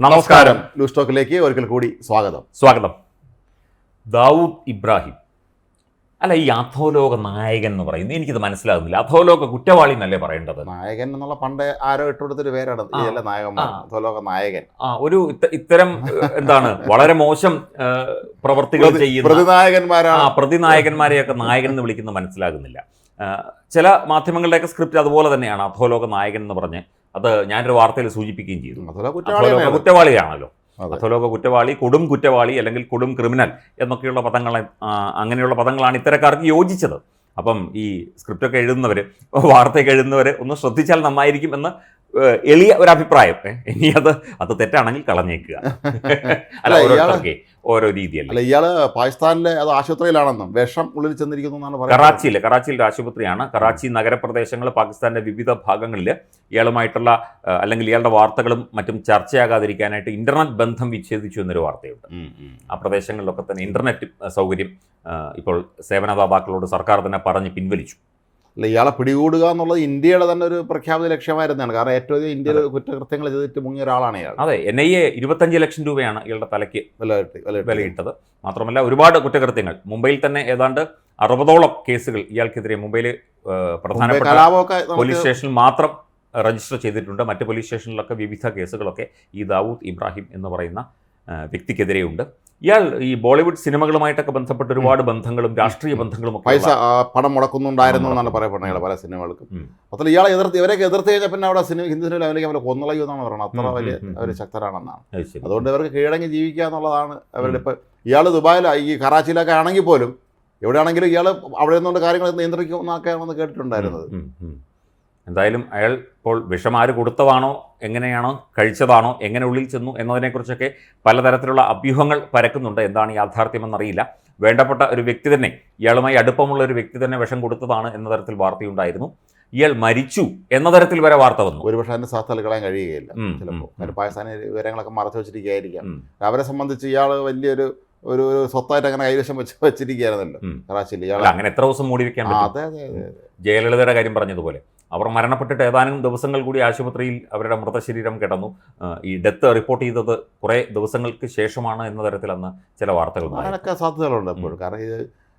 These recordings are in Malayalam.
നമസ്കാരം. ലൂസ് ടോക്കിലേക്ക് ഒരിക്കൽ കൂടി സ്വാഗതം. സ്വാഗതം. ദാവൂദ് ഇബ്രാഹിം. അല്ല ഈ അധോലോക നായകൻ എന്ന് പറയുന്നത് എനിക്കിത് മനസ്സിലാകുന്നില്ല. അധോലോക കുറ്റവാളി എന്നല്ലേ പറയേണ്ടത്? നായകൻ എന്നുള്ള പണ്ട് ആരോ ഇട്ടുകൊടുത്തൊരു പേരാണ്. നായകന്മാർ. ആ. അധോലോക നായകൻ. ആ ഒരു ഇത്തരം എന്താണ് വളരെ മോശം പ്രവർത്തികൾ പ്രതി- ചെയ്യുന്ന ആ പ്രതിനായകന്മാരാണ് പ്രതിനായകന്മാരെയൊക്കെ നായകൻ എന്ന് വിളിക്കുന്നത് മനസ്സിലാകുന്നില്ല. ചില മാധ്യമങ്ങളുടെയൊക്കെ സ്ക്രിപ്റ്റ് അതുപോലെ തന്നെയാണ് അധോലോക നായകൻ എന്ന് പറഞ്ഞ് അത് ഞാനൊരു വാർത്തയിൽ സൂചിപ്പിക്കുകയും ചെയ്തു. കുറ്റവാളിയാണല്ലോ. അധോലോക കുറ്റവാളി കൊടും കുറ്റവാളി അല്ലെങ്കിൽ കൊടും ക്രിമിനൽ എന്നൊക്കെയുള്ള പദങ്ങൾ അങ്ങനെയുള്ള പദങ്ങളാണ് ഇത്തരക്കാർക്ക് യോജിച്ചത്. അപ്പം ഈ സ്ക്രിപ്റ്റൊക്കെ എഴുതുന്നവർ വാർത്തയൊക്കെ എഴുതുന്നവർ ഒന്ന് ശ്രദ്ധിച്ചാൽ നന്നായിരിക്കും എന്ന് എളിയ ഒരു അഭിപ്രായം ഇനി അത് അത് തെറ്റാണെങ്കിൽ കളഞ്ഞേക്കുക. അല്ല ഓരോരുത്തർക്കേ ഓരോ രീതിയല്ല? അല്ല ഇയാൾ പാകിസ്ഥാനിലെ അത് ആശുപത്രിയിലാണെന്നും വിഷം ഉള്ളിൽ ചെന്നിരിക്കുന്നു എന്നാണ് പറയുന്നത്. കറാച്ചിയിൽ കറാച്ചിയിൽ ആശുപത്രിയാണ്. കറാച്ചി നഗരപ്രദേശങ്ങൾ പാകിസ്ഥാന്റെ വിവിധ ഭാഗങ്ങളിൽ ഇയാളുമായിട്ടുള്ള അല്ലെങ്കിൽ ഇയാളുടെ വാർത്തകളും മറ്റും ചർച്ചയാകാതിരിക്കാനായിട്ട് ഇന്റർനെറ്റ് ബന്ധം വിച്ഛേദിച്ചു എന്നൊരു വാർത്തയുണ്ട്. ആ പ്രദേശങ്ങളിലൊക്കെ തന്നെ ഇന്റർനെറ്റ് സൗകര്യം ഇപ്പോൾ സേവനദാതാക്കളോട് സർക്കാർ തന്നെ പറഞ്ഞ് പിൻവലിച്ചു. അല്ല ഇയാളെ പിടികൂടുക എന്നുള്ളത് ഇന്ത്യയുടെ തന്നെ ഒരു പ്രഖ്യാപിത ലക്ഷ്യമായിരുന്നതാണ്. കാരണം ഏറ്റവും അധികം ഇന്ത്യയിൽ കുറ്റകൃത്യങ്ങൾ ചെയ്തിട്ട് മുങ്ങിയ ഒരാളാണ് ഇയാൾ. അതെ എൻ ഐ എ ഇരുപത്തഞ്ച് ലക്ഷം രൂപയാണ് ഇയാളുടെ തലയ്ക്ക്. വിലയിട്ടത്. മാത്രമല്ല ഒരുപാട് കുറ്റകൃത്യങ്ങൾ. മുംബൈയിൽ തന്നെ ഏതാണ്ട് അറുപതോളം കേസുകൾ ഇയാൾക്കെതിരെ മുംബൈയിൽ പ്രധാനപ്പെട്ട പോലീസ് സ്റ്റേഷനിൽ മാത്രം രജിസ്റ്റർ ചെയ്തിട്ടുണ്ട്. മറ്റ് പോലീസ് സ്റ്റേഷനിലൊക്കെ വിവിധ കേസുകളൊക്കെ ഈ ദാവൂദ് ഇബ്രാഹിം എന്ന് പറയുന്ന വ്യക്തിക്കെതിരെയുണ്ട്. ഇയാൾ ഈ ബോളിവുഡ് സിനിമകളുമായിട്ടൊക്കെ ബന്ധപ്പെട്ട് ഒരുപാട് ബന്ധങ്ങളും രാഷ്ട്രീയ ബന്ധങ്ങളും ഒക്കെ പൈസ പണം മുടക്കുന്നുണ്ടായിരുന്നു എന്നാണ് പറയപ്പെടുന്നത് പല സിനിമകൾക്കും. അപ്പോൾ ഇയാളെ എതിർത്ത് ഇവരൊക്കെ എതിർത്ത് കഴിഞ്ഞാൽ പിന്നെ അവിടെ സിനിമ ഹിന്ദു സിനിമയിൽ അവർക്ക് അവരെ കൊന്നളയു എന്നാണ് പറയുന്നത് അത്ര വലിയ അവർ ശക്തരാണെന്നാണ്. അതുകൊണ്ട് ഇവർക്ക് കീഴടങ്ങി ജീവിക്കുക എന്നുള്ളതാണ് അവരുടെ ഇപ്പം ഇയാൾ ദുബായിൽ ഈ കറാച്ചിയിലൊക്കെ ആണെങ്കിൽ പോലും എവിടെയാണെങ്കിലും ഇയാൾ അവിടെ നിന്നുകൊണ്ട് കാര്യങ്ങൾ നിയന്ത്രിക്കും എന്നൊക്കെയാണെന്ന് കേട്ടിട്ടുണ്ടായിരുന്നത്. എന്തായാലും അയാൾ ഇപ്പോൾ വിഷം ആര് കൊടുത്തതാണോ? എങ്ങനെയാണോ? കഴിച്ചതാണോ? എങ്ങനെ ഉള്ളിൽ ചെന്നു? എന്നതിനെക്കുറിച്ചൊക്കെ പലതരത്തിലുള്ള അഭ്യൂഹങ്ങൾ പരക്കുന്നുണ്ട്. എന്താണ് യാഥാർത്ഥ്യമെന്നറിയില്ല. വേണ്ടപ്പെട്ട ഒരു വ്യക്തി തന്നെ ഇയാളുമായി അടുപ്പമുള്ള ഒരു വ്യക്തി തന്നെ വിഷം കൊടുത്തതാണ് എന്ന തരത്തിൽ വാർത്തയുണ്ടായിരുന്നു. ഇയാൾ മരിച്ചു എന്ന തരത്തിൽ വരെ വാർത്ത വന്നു. ഒരുപക്ഷെ അതിന് സാധ്യത കളയാൻ കഴിയുകയില്ല. ചിലപ്പോൾ പാകിസ്ഥാനി വിവരങ്ങളൊക്കെ മറച്ചു വെച്ചിരിക്കുകയായിരിക്കാം. അവരെ സംബന്ധിച്ച് ഇയാൾ വലിയൊരു ഒരു ഒരു സ്വത്തായിട്ട് അങ്ങനെ കൈവശം വെച്ച് വെച്ചിരിക്കുകയായിരുന്നല്ലോ. കറാച്ചിയിൽ ഇയാൾ അങ്ങനെ എത്ര ദിവസം മൂടി വെക്കാൻ അതെ അതെ ജയലളിതയുടെ കാര്യം പറഞ്ഞതുപോലെ. അവർ മരണപ്പെട്ടിട്ട് ഏതാനും ദിവസങ്ങൾ കൂടി ആശുപത്രിയിൽ അവരുടെ മൃതശരീരം കിടന്നു. ഈ ഡെത്ത് റിപ്പോർട്ട് ചെയ്തത് കുറേ ദിവസങ്ങൾക്ക് ശേഷമാണ് എന്ന തരത്തിൽ അന്ന് ചില വാർത്തകൾ അങ്ങനെയൊക്കെ സാധ്യതകളുണ്ട് എപ്പോഴും. കാരണം ഇത്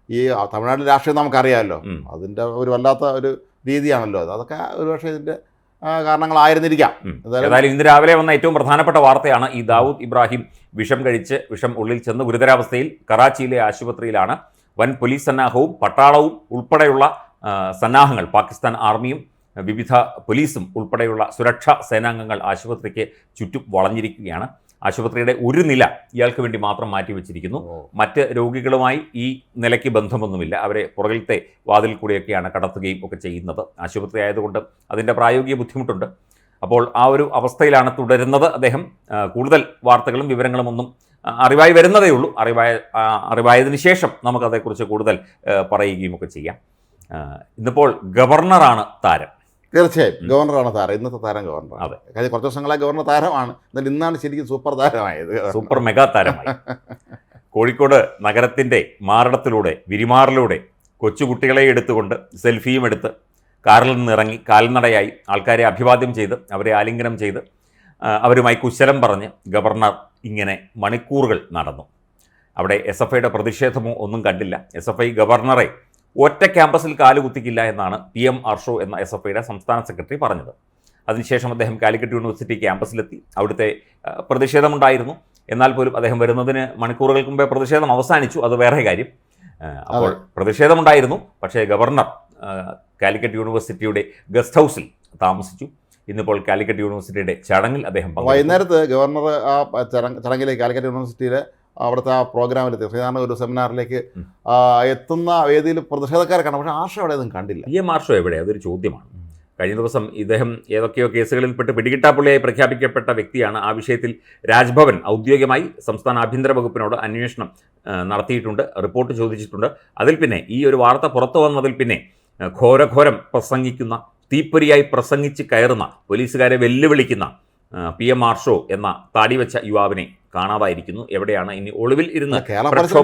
ഈ തമിഴ്നാട്ടിലെ രാഷ്ട്രീയം നമുക്കറിയാമല്ലോ. അതിന്റെ ഒരു വല്ലാത്ത ഒരു രീതിയാണല്ലോ അത്. അതൊക്കെ ഒരുപക്ഷെ ഇതിന്റെ ആ, കാരണങ്ങളായിരുന്നിരിക്കാം. എന്തായാലും ഏതായാലും ഇന്ന് രാവിലെ വന്ന ഏറ്റവും പ്രധാനപ്പെട്ട വാർത്തയാണ് ഈ ദാവൂദ് ഇബ്രാഹിം വിഷം കഴിച്ച് വിഷം ഉള്ളിൽ ചെന്ന് ഗുരുതരാവസ്ഥയിൽ കറാച്ചിയിലെ ആശുപത്രിയിലാണ്. വൻ പോലീസ് സന്നാഹവും പട്ടാളവും ഉൾപ്പെടെയുള്ള സന്നാഹങ്ങൾ പാകിസ്ഥാൻ ആർമിയും വിവിധ പോലീസും ഉൾപ്പെടെയുള്ള സുരക്ഷാ സേനാംഗങ്ങൾ ആശുപത്രിക്ക് ചുറ്റും വളഞ്ഞിരിക്കുകയാണ്. ആശുപത്രിയുടെ ഒരു നില ഇയാൾക്ക് വേണ്ടി മാത്രം മാറ്റിവെച്ചിരിക്കുന്നു. മറ്റ് രോഗികളുമായി ഈ നിലയ്ക്ക് ബന്ധമൊന്നുമില്ല. അവരെ പുറകിലത്തെ വാതിൽ കൂടിയൊക്കെയാണ് കടത്തുകയും ഒക്കെ ചെയ്യുന്നത്. ആശുപത്രി ആയതുകൊണ്ട് അതിന്റെ പ്രായോഗിക ബുദ്ധിമുട്ടുണ്ട്. അപ്പോൾ ആ ഒരു അവസ്ഥയിലാണ് തുടരുന്നത് അദ്ദേഹം. കൂടുതൽ വാർത്തകളും വിവരങ്ങളും ഒന്നും അറിവായി വരുന്നതേ ഉള്ളൂ. അറിവായ അറിവായതിനു ശേഷം നമുക്കതേക്കുറിച്ച് കൂടുതൽ പറയുകയും ഒക്കെ ചെയ്യാം. ഇന്നിപ്പോൾ ഗവർണറാണ് താരം. തീർച്ചയായും. ഗവർണറാണ് താരം. ഇന്നത്തെ താരം ഗവർണർ അതെ. കാര്യം കുറച്ച് വർഷങ്ങളായി ഗവർണർ താരമാണ്. എന്നാൽ ഇന്നാണ് ശരിക്കും സൂപ്പർ താരമായത് സൂപ്പർ മെഗാ താരമായി. കോഴിക്കോട് നഗരത്തിന്റെ മാറിടത്തിലൂടെ വിരിമാറിലൂടെ കൊച്ചുകുട്ടികളെ എടുത്തുകൊണ്ട് സെൽഫിയും എടുത്ത് കാറിൽ നിന്ന് ഇറങ്ങി കാൽനടയായി ആൾക്കാരെ അഭിവാദ്യം ചെയ്ത് അവരെ ആലിംഗനം ചെയ്ത് അവരുമായി കുശലം പറഞ്ഞ് ഗവർണർ ഇങ്ങനെ മണിക്കൂറുകൾ നടന്നു. അവിടെ എസ് എഫ് ഐയുടെ പ്രതിഷേധമോ ഒന്നും കണ്ടില്ല. എസ് എഫ് ഐ ഗവർണറെ ഒറ്റ ക്യാമ്പസിൽ കാലുകുത്തിക്കില്ല എന്നാണ് പി എം അർഷോ എന്ന എസ് എഫ് ഐയുടെ സംസ്ഥാന സെക്രട്ടറി പറഞ്ഞത്. അതിനുശേഷം അദ്ദേഹം കാലിക്കറ്റ് യൂണിവേഴ്സിറ്റി ക്യാമ്പസിലെത്തി. അവിടുത്തെ പ്രതിഷേധമുണ്ടായിരുന്നു. എന്നാൽ പോലും അദ്ദേഹം വരുന്നതിന് മണിക്കൂറുകൾക്ക് മുമ്പേ പ്രതിഷേധം അവസാനിച്ചു. അത് വേറെ കാര്യം. അപ്പോൾ പ്രതിഷേധമുണ്ടായിരുന്നു. പക്ഷേ ഗവർണർ കാലിക്കറ്റ് യൂണിവേഴ്സിറ്റിയുടെ ഗസ്റ്റ് ഹൗസിൽ താമസിച്ചു. ഇന്നിപ്പോൾ കാലിക്കറ്റ് യൂണിവേഴ്സിറ്റിയുടെ ചടങ്ങിൽ അദ്ദേഹം. വൈകുന്നേരത്ത് ഗവർണർ ആ ചടങ്ങിലെ ചടങ്ങിലേക്ക് കാലിക്കറ്റ് യൂണിവേഴ്സിറ്റിയിലെ അവിടുത്തെ ആ പ്രോഗ്രാമിലെത്തി. സാധാരണ ഒരു സെമിനാറിലേക്ക് എത്തുന്ന വേദിയിൽ പ്രതിഷേധക്കാരെ കാണാം. പക്ഷേ ആർഷ അവിടെ ഒന്നും കണ്ടില്ല. ഈ എം മാർഷോ എവിടെ? അതൊരു ചോദ്യമാണ്. കഴിഞ്ഞ ദിവസം ഇദ്ദേഹം ഏതൊക്കെയോ കേസുകളിൽപ്പെട്ട് പിടികിട്ടാപ്പുള്ളിയായി പ്രഖ്യാപിക്കപ്പെട്ട വ്യക്തിയാണ്. ആ വിഷയത്തിൽ രാജ്ഭവൻ ഔദ്യോഗികമായി സംസ്ഥാന ആഭ്യന്തര വകുപ്പിനോട് അന്വേഷണം നടത്തിയിട്ടുണ്ട് റിപ്പോർട്ട് ചോദിച്ചിട്ടുണ്ട്. അതിൽ പിന്നെ ഈ ഒരു വാർത്ത പുറത്തു വന്നതിൽ പിന്നെ ഘോരഘോരം പ്രസംഗിക്കുന്ന തീപ്പൊരിയായി പ്രസംഗിച്ച് കയറുന്ന പോലീസുകാരെ വെല്ലുവിളിക്കുന്ന പി എം ആർഷോ എന്ന താടി വെച്ച യുവാവിനെ കാണാതായിരിക്കുന്നു. എവിടെയാണ്? ഇനി ഒളിവിൽ ഇരുന്ന്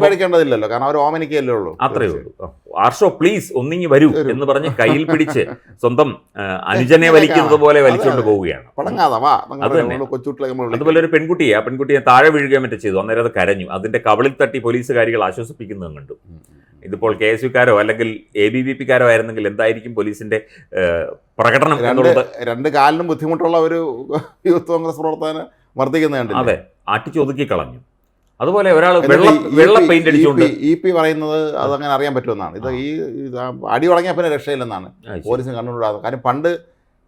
പേടിക്കേണ്ടതില്ലല്ലോ. കാരണം അവർ ഓമനിക്കല്ലേ ഉള്ളൂ. അത്രയേ ഉള്ളൂ. ആർഷോ പ്ലീസ് ഒന്നിങ്ങി വരൂ. എന്ന് പറഞ്ഞ് കയ്യിൽ പിടിച്ച് സ്വന്തം അനുജനെ വലിക്കുന്നത് പോലെ വലിച്ചുകൊണ്ട് പോവുകയാണ്. അത് തന്നെ. അതുപോലെ ഒരു പെൺകുട്ടിയെ ആ പെൺകുട്ടിയെ താഴെ വീഴുകയോ മറ്റേ ചെയ്തു. അന്നേരം അത് കരഞ്ഞു. അതിന്റെ കവളിൽ തട്ടി പോലീസുകാരികൾ ആശ്വസിപ്പിക്കുന്നതും കണ്ടു. ഇതിപ്പോൾ കെ എസ് യുക്കാരോ അല്ലെങ്കിൽ എ ബി വി പിക്കാരോ ആയിരുന്നെങ്കിൽ എന്തായിരിക്കും പോലീസിന്റെ പ്രകടനം രണ്ട് എന്നുള്ളത്? രണ്ട് കാലിനും ബുദ്ധിമുട്ടുള്ള ഒരു യൂത്ത് കോൺഗ്രസ് പ്രവർത്തകനെ മർദ്ദിക്കുന്ന അതെ അതെ ആട്ടിച്ചൊതുക്കി കളഞ്ഞു. അതുപോലെ ഒരാൾ വെള്ളം വെള്ള പെയിന്റ് അടിച്ചുകൊണ്ട് ഇ പി പറയുന്നത് അതങ്ങനെ അറിയാൻ പറ്റുമെന്നാണ്. ഇത് ഈ അടി തുടങ്ങിയ പിന്നെ രക്ഷയില്ലെന്നാണ്. പോലീസിന് കണ്ടുകൊണ്ടാകുന്നത് കാര്യം പണ്ട്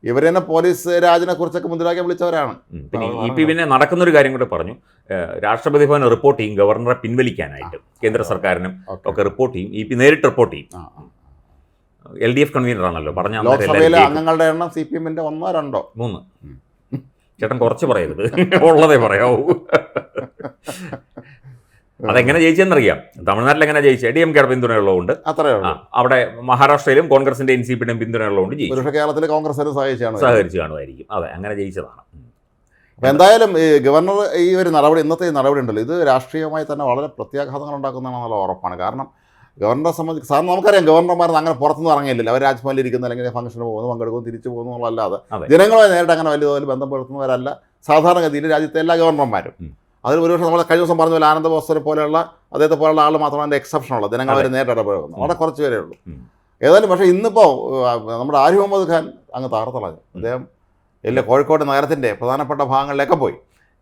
ഇവർ തന്നെ പോലീസ് രാജിനെ കുറിച്ചൊക്കെ മുദ്രാക്കി വിളിച്ചവരാണ്. പിന്നെ ഇ പി പിന്നെ നടക്കുന്ന ഒരു കാര്യം കൂടെ പറഞ്ഞു. രാഷ്ട്രപതി ഭവൻ റിപ്പോർട്ട് ചെയ്യും ഗവർണറെ പിൻവലിക്കാനായിട്ട്. കേന്ദ്ര സർക്കാരിനും ഒക്കെ റിപ്പോർട്ട് ചെയ്യും. ഇ പി നേരിട്ട് റിപ്പോർട്ട് ചെയ്യും. എൽ ഡി എഫ് കൺവീനർ ആണല്ലോ പറഞ്ഞ ലോക്സഭയിലെ അംഗങ്ങളുടെ എണ്ണം സി പി എമ്മിന്റെ ഒന്നോ രണ്ടോ? മൂന്ന്. ചേട്ടൻ കുറച്ച് പറയരുത്. ഉള്ളതേ പറയാവൂ. അതെങ്ങനെ ജയിച്ചെന്നറിയാം തമിഴ്നാട്ടിൽ എങ്ങനെ ജയിച്ചത് ഡി എം കെയുടെ പിന്തുണയുള്ളതുകൊണ്ട്. അത്രേ ആ, ഉള്ളൂ അവിടെ മഹാരാഷ്ട്രയിലും കോൺഗ്രസിന്റെ എൻ സി പിയുടെയും പിന്തുണയുള്ളതുകൊണ്ട് ജയിച്ചു. കേരളത്തിൽ കോൺഗ്രസ് സഹായിച്ചാണ് സഹകരിച്ചു കാണുമായിരിക്കും. അതെ അങ്ങനെ ജയിച്ചതാണ്. എന്തായാലും ഈ ഗവർണർ ഈ ഒരു നടപടി ഇന്നത്തെ ഈ നടപടി ഉണ്ടല്ലോ ഇത് രാഷ്ട്രീയമായി തന്നെ വളരെ പ്രത്യാഘാതങ്ങൾ ഉണ്ടാക്കുന്നതാണെന്നുള്ള ഉറപ്പാണ്. കാരണം ഗവർണറെ സംബന്ധിച്ച് സാറിന് നമുക്കറിയാം ഗവർണർമാർ അങ്ങനെ പുറത്തുനിന്ന് ഇറങ്ങിയില്ല. അവർ രാജ്ഭവനിൽ ഇരിക്കുന്ന അല്ലെങ്കിൽ ഫംഗ്ഷന് പോകുന്നു പങ്കെടുക്കുന്നു തിരിച്ചു പോകുന്നു എന്നുള്ളതല്ലാതെ ജനങ്ങളെ ജനങ്ങളുമായി നേരിട്ട് അങ്ങനെ വലിയ തോതിൽ ബന്ധപ്പെടുത്തുന്നവരല്ല സാധാരണഗതിയിൽ രാജ്യത്തെ എല്ലാ ഗവർണർമാരും. അതിൽ ഒരുപക്ഷെ നമ്മൾ കഴിഞ്ഞ ദിവസം പറഞ്ഞ പോലെ ആനന്ദ ബോസ്തരെ പോലെയുള്ള അദ്ദേഹത്തെ പോലെയുള്ള ആൾ മാത്രമാണ് അതിന്റെ എക്സെപ്ഷൻ ഉള്ളത്. ജനങ്ങൾ അവർ നേരിട്ട് ഇടപെടുന്നു അവിടെ കുറച്ച് പേരേ ഉള്ളൂ. ഏതായാലും പക്ഷേ ഇന്നിപ്പോൾ നമ്മുടെ ആരിഫ് മുഹമ്മദ് ഖാൻ അങ്ങ് താർത്തളഞ്ഞു അദ്ദേഹം എല്ലാ കോഴിക്കോട് നഗരത്തിന്റെ പ്രധാനപ്പെട്ട ഭാഗങ്ങളിലൊക്കെ പോയി.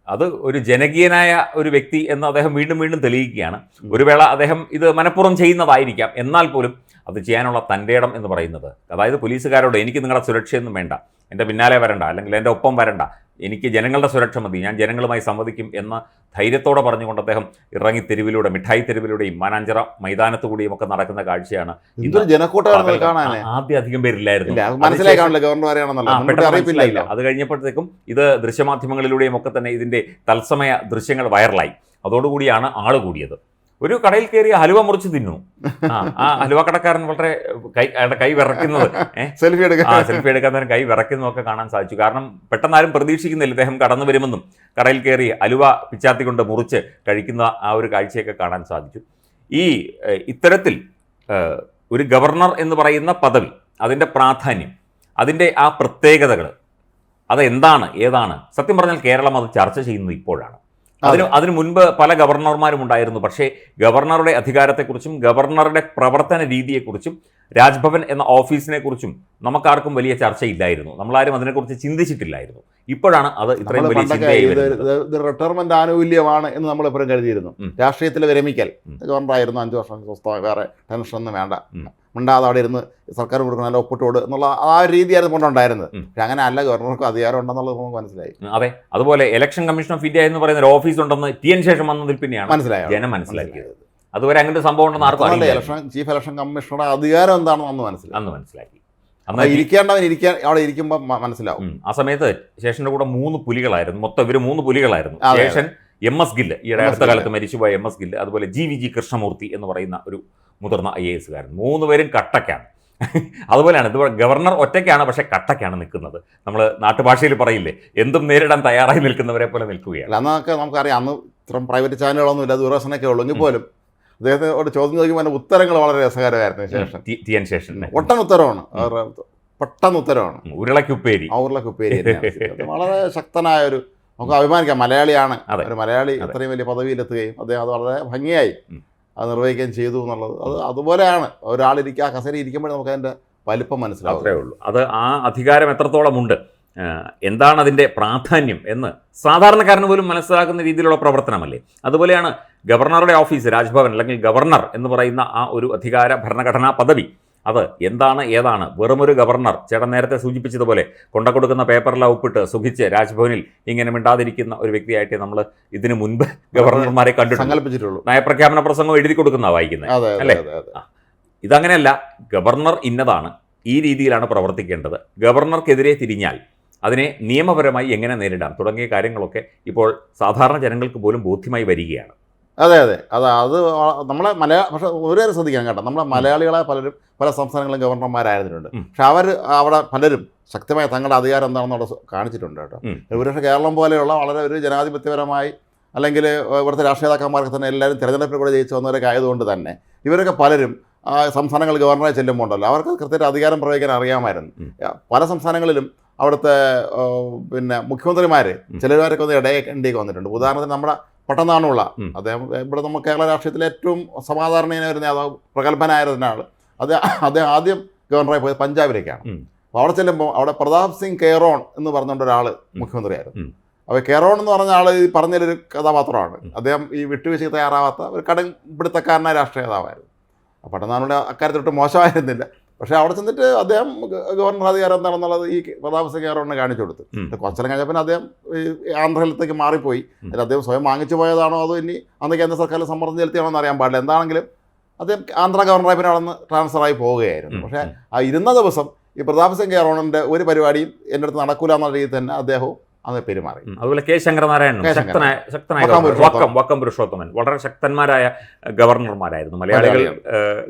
അത് ഒരു ജനകീയനായ ഒരു വ്യക്തി എന്ന് അദ്ദേഹം വീണ്ടും വീണ്ടും തെളിയിക്കുകയാണ്. ഒരു വേള അദ്ദേഹം ഇത് മനഃപൂർവം ചെയ്യുന്നതായിരിക്കാം. എന്നാൽ പോലും അത് ചെയ്യാനുള്ള തന്റെ ഇടം എന്ന് പറയുന്നത്. അതായത് പോലീസുകാരോട് എനിക്ക് നിങ്ങളുടെ സുരക്ഷയൊന്നും വേണ്ട. എന്റെ പിന്നാലെ വരണ്ട. അല്ലെങ്കിൽ എന്റെ ഒപ്പം വരണ്ട. എനിക്ക് ജനങ്ങളുടെ സുരക്ഷ മതി ഞാൻ ജനങ്ങളുമായി സംവദിക്കും എന്ന ധൈര്യത്തോടെ പറഞ്ഞുകൊണ്ട് അദ്ദേഹം ഇറങ്ങി തെരുവിലൂടെ മിഠായി തെരുവിലൂടെയും മാനാഞ്ചിറ മൈതാനത്തു കൂടിയും ഒക്കെ നടക്കുന്ന കാഴ്ചയാണ് ആദ്യം അധികം പേരില്ലായിരുന്നു. അത് കഴിഞ്ഞപ്പോഴത്തേക്കും ഇത് ദൃശ്യമാധ്യമങ്ങളിലൂടെയും ഒക്കെ തന്നെ ഇതിന്റെ തത്സമയ ദൃശ്യങ്ങൾ വൈറലായി. അതോടുകൂടിയാണ് ആൾ കൂടിയത്. ഒരു കടയിൽ കയറി ഹലുവ മുറിച്ച് തിന്നു. ആ ഹലുവ കടക്കാരൻ വളരെ കൈ അയാളുടെ കൈ വിറയ്ക്കുന്നത് സെൽഫി സെൽഫി ആ എടുക്കാൻ സെൽഫി എടുക്കാൻ നേരം കൈ വിറയ്ക്കുന്നതൊക്കെ കാണാൻ സാധിച്ചു. കാരണം പെട്ടെന്നാരും പ്രതീക്ഷിക്കുന്നില്ല ഇദ്ദേഹം കടന്നു വരുമെന്നും കടയിൽ കയറി അലുവ പിച്ചാത്തി കൊണ്ട് മുറിച്ച് കഴിക്കുന്ന ആ ഒരു കാഴ്ചയൊക്കെ കാണാൻ സാധിച്ചു. ഈ ഇത്തരത്തിൽ ഒരു ഗവർണർ എന്ന് പറയുന്ന പദവി അതിന്റെ പ്രാധാന്യം അതിന്റെ ആ പ്രത്യേകതകൾ അതെന്താണ് ഏതാണ്? സത്യം പറഞ്ഞാൽ കേരളം അത് ചർച്ച ചെയ്യുന്നത് ഇപ്പോഴാണ്. അതിന് അതിനു മുൻപ് പല ഗവർണർമാരും ഉണ്ടായിരുന്നു. പക്ഷേ ഗവർണറുടെ അധികാരത്തെക്കുറിച്ചും ഗവർണറുടെ പ്രവർത്തന രീതിയെക്കുറിച്ചും രാജ്ഭവൻ എന്ന ഓഫീസിനെ കുറിച്ചും നമുക്കാർക്കും വലിയ ചർച്ചയില്ലായിരുന്നു. നമ്മളാരും അതിനെക്കുറിച്ച് ചിന്തിച്ചിട്ടില്ലായിരുന്നു. ഇപ്പോഴാണ് അത് ഇത്രയും വലിയ ഇത് റിട്ടയർമെന്റ് ആനുകൂല്യമാണ് എന്ന് നമ്മൾ എപ്പോഴും കരുതിയിരുന്നു. രാഷ്ട്രീയത്തിൽ വിരമിക്കൽ. ഗവർണറായിരുന്നു ഗവർണർ ആയിരുന്നു അഞ്ച് വർഷം സ്വസ്ഥമായി. വേറെ ടെൻഷൻ ഒന്നും വേണ്ട. മിണ്ടാതെ അവിടെ ഇരുന്ന് സർക്കാർ കൊടുക്കണമല്ലോ ഒപ്പിട്ടോട് എന്നുള്ള ആ ഒരു രീതിയായിരുന്നു കൊണ്ടുണ്ടായിരുന്നത്. പക്ഷെ അങ്ങനെ അല്ല ഗവർണർക്ക് അധികാരം ഉണ്ടെന്നുള്ളത് നമുക്ക് മനസ്സിലായി. അതെ. അതുപോലെ ഇലക്ഷൻ കമ്മീഷൻ ഓഫ് ഇന്ത്യ എന്ന് പറയുന്ന ഒരു ഓഫീസ് ഉണ്ടെന്ന് ടി എൻ ശേഷം വന്നതിൽ പിന്നെയാണ് മനസ്സിലായത് ജനം മനസ്സിലാക്കിയത്. അതുവരെ അങ്ങനത്തെ സംഭവം ഉണ്ടെന്ന് ആർക്കും അറിയില്ല ഇലക്ഷൻ ചീഫ് ഇലക്ഷൻ കമ്മീഷണറുടെ അധികാരം എന്താണെന്ന് അന്ന് മനസ്സിലായി. അന്ന് മനസ്സിലാക്കി. അന്ന് ഇരിക്കേണ്ടവൻ ഇരിക്കാൻ അവിടെ ഇരിക്കുമ്പോൾ മനസ്സിലാവും. ആ സമയത്ത് ശേഷന്റെ കൂടെ മൂന്ന് പുലികളായിരുന്നു. മൊത്തം ഇവർ മൂന്ന് പുലികളായിരുന്നു. ശേഷൻ എം എസ് ഗില്ല് ഈ അടുത്ത കാലത്ത് മരിച്ചുപോയ എം എസ് ഗില്ല് അതുപോലെ ജി വി ജി കൃഷ്ണമൂർത്തി എന്ന് പറയുന്ന ഒരു മുതിർന്ന ഐ എ എസുകാരൻ മൂന്ന് പേരും കട്ടക്കാണ്. അതുപോലെയാണ് ഇത് ഗവർണർ ഒറ്റയ്ക്കാണ് പക്ഷെ കട്ടക്കാണ് നിൽക്കുന്നത്. നമ്മൾ നാട്ടുഭാഷയിൽ പറയില്ലേ എന്തും നേരിടാൻ തയ്യാറായി നിൽക്കുന്നവരെ പോലെ നിൽക്കുകയാണ്. അന്നൊക്കെ നമുക്കറിയാം അന്ന് ഇത്രയും പ്രൈവറ്റ് ചാനലുകളൊന്നും ഇല്ല ദൂരദർശനൊക്കെ ഉള്ളൂ. എങ്കിൽ പോലും അദ്ദേഹത്തോട് ചോദ്യം ചോദിക്കുമ്പോൾ ഉത്തരങ്ങൾ വളരെ രസകരമായിരുന്നു ശേഷം. തിയൻ ശേഷൻ ഒട്ടൻ ഉത്തരവാണ് അവരുടെ പെട്ടെന്ന് ഉത്തരമാണ്. ഉരുളക്കുപ്പേരി. ഉരുളക്കുപ്പേരി വളരെ ശക്തനായ ഒരു നമുക്ക് അഭിമാനിക്കാം മലയാളിയാണ്. അതെ. ഒരു മലയാളി അത്രയും ഇത്രയും വലിയ പദവിയിലെത്തുകയും അദ്ദേഹം അത് വളരെ ഭംഗിയായി. അത് നിർവഹിക്കുകയും ചെയ്തു എന്നുള്ളത്. അത് അതുപോലെയാണ്. ഒരാളിരിക്കുക ആ കസേര ഇരിക്കുമ്പോൾ നമുക്ക് അതിന്റെ വലിപ്പം മനസ്സിലാവും അത്രേ ഉള്ളൂ. അത് ആ അധികാരം എത്രത്തോളമുണ്ട്? എന്താണ് അതിന്റെ പ്രാധാന്യം എന്ന് സാധാരണക്കാരന് പോലും മനസ്സിലാക്കുന്ന രീതിയിലുള്ള പ്രവർത്തനമല്ലേ? അതുപോലെയാണ് ഗവർണറുടെ ഓഫീസ് രാജ്ഭവൻ അല്ലെങ്കിൽ ഗവർണർ എന്ന് പറയുന്ന ആ ഒരു അധികാര ഭരണഘടനാ പദവി. അത് എന്താണ് ഏതാണ്? വെറുമൊരു ഗവർണർ ചേട്ടൻ നേരത്തെ സൂചിപ്പിച്ചതുപോലെ കൊണ്ട കൊടുക്കുന്ന പേപ്പറിലാ ഒപ്പിട്ട് സുഖിച്ച് രാജ്ഭവനിൽ ഇങ്ങനെ മിണ്ടാതിരിക്കുന്ന ഒരു വ്യക്തിയായിട്ട് നമ്മൾ ഇതിനു മുൻപ് ഗവർണർമാരെ കണ്ടിട്ടുണ്ട് സങ്കല്പിച്ചിട്ടുള്ളൂ. നയപ്രഖ്യാപന പ്രസംഗം എഴുതി കൊടുക്കുന്ന വായിക്കുന്നത് അല്ലേ? ഇതങ്ങനെയല്ല ഗവർണർ ഇന്നതാണ് ഈ രീതിയിലാണ് പ്രവർത്തിക്കേണ്ടത്. ഗവർണർക്കെതിരെ തിരിഞ്ഞാൽ അതിനെ നിയമപരമായി എങ്ങനെ നേരിടാം തുടങ്ങിയ കാര്യങ്ങളൊക്കെ ഇപ്പോൾ സാധാരണ ജനങ്ങൾക്ക് പോലും ബോധ്യമായി വരികയാണ്. അതെ അതെ. അത് അത് നമ്മളെ മലയാള പക്ഷെ ഒരു കാര്യം ശ്രദ്ധിക്കണം കേട്ടോ. നമ്മളെ മലയാളികളെ പലരും പല സംസ്ഥാനങ്ങളിലും ഗവർണർമാരായിരുന്നിട്ടുണ്ട്. പക്ഷെ അവർ അവിടെ പലരും ശക്തമായ തങ്ങളുടെ അധികാരം എന്താണെന്ന് അവിടെ കാണിച്ചിട്ടുണ്ട് കേട്ടോ. ഒരുപക്ഷെ കേരളം പോലെയുള്ള വളരെ ഒരു ജനാധിപത്യപരമായി അല്ലെങ്കിൽ ഇവിടുത്തെ രാഷ്ട്രീയ നേതാക്കന്മാർക്ക് തന്നെ എല്ലാവരും തിരഞ്ഞെടുപ്പിൽ കൂടെ ജയിച്ചു വന്നവരൊക്കെ ആയതുകൊണ്ട് തന്നെ ഇവരൊക്കെ പലരും ആ സംസ്ഥാനങ്ങൾ ഗവർണറെ ചെല്ലുമ്പോൾ ഉണ്ടല്ലോ അവർക്ക് കൃത്യമായിട്ട് അധികാരം പ്രയോഗിക്കാൻ അറിയാമായിരുന്നു. പല സംസ്ഥാനങ്ങളിലും അവിടുത്തെ പിന്നെ മുഖ്യമന്ത്രിമാർ ചിലവരൊക്കെ ഒന്ന് ഇടയേണ്ടിയൊക്കെ വന്നിട്ടുണ്ട്. ഉദാഹരണത്തിന് നമ്മുടെ പട്ടനാണുള്ള. അദ്ദേഹം ഇവിടെ നമ്മൾ കേരള രാഷ്ട്രീയത്തിലെ ഏറ്റവും സമാധാരണീയനായ ഒരു നേതാവ് പ്രഗത്ഭനായിരുന്ന ആൾ അത് അദ്ദേഹം ആദ്യം ഗവർണറായി പോയത് പഞ്ചാബിലേക്കാണ്. അപ്പോൾ അവിടെ ചെല്ലുമ്പോൾ അവിടെ പ്രതാപ് സിംഗ് കെയറോൺ എന്ന് പറഞ്ഞുകൊണ്ട് ഒരാൾ മുഖ്യമന്ത്രിയായിരുന്നു. അപ്പോൾ കെയറോൺ എന്ന് പറഞ്ഞ ആൾ ഈ പറഞ്ഞൊരു കഥാപാത്രമാണ്. അദ്ദേഹം ഈ വിട്ടുവീഴ്ചയ്ക്ക് തയ്യാറാവാത്ത ഒരു കടുംപിടുത്തക്കാരനായ രാഷ്ട്രീയ നേതാവായിരുന്നു. പട്ടനാനുള്ള അക്കാര്യത്തിലൊട്ട് മോശമായിരുന്നില്ല. പക്ഷേ അവിടെ ചെന്നിട്ട് അദ്ദേഹം ഗവർണർ അധികാരം എന്താണെന്നുള്ളത് ഈ പ്രതാപസിംഗ് കാണിച്ചു കൊടുത്തു. കുറച്ചെല്ലാം കഴിഞ്ഞപ്പോൾ പിന്നെ അദ്ദേഹം ഈ ആന്ധ്രയിലത്തേക്ക് മാറിപ്പോയി. അതിൽ അദ്ദേഹം സ്വയം വാങ്ങിച്ചു പോയതാണോ അതോ ഇനി അന്ന് കേന്ദ്ര സർക്കാരിൽ സമ്മർദ്ദം ചെലുത്തിയാണോ എന്ന് അറിയാൻ പാടില്ല എന്താണെങ്കിലും അദ്ദേഹം ആന്ധ്ര ഗവർണറായി പിന്നെ അവിടെ നിന്ന് ട്രാൻസ്ഫറായി പോവുകയായിരുന്നു പക്ഷേ ആ ഇരുന്ന ദിവസം ഈ പ്രതാപസിംഗ് കെയറോണിന്റെ ഒരു പരിപാടിയും എന്റെ അടുത്ത് നടക്കൂല എന്ന രീതിയിൽ തന്നെ അദ്ദേഹവും അന്ന് പെരുമാറി. അതുപോലെ കെ ശങ്കരനാരായണൻ ശക്തനായ ശക്തനായ. വക്കം വക്കം പുരുഷോത്തമൻ വളരെ ശക്തന്മാരായ ഗവർണർമാരായിരുന്നു മലയാളികൾ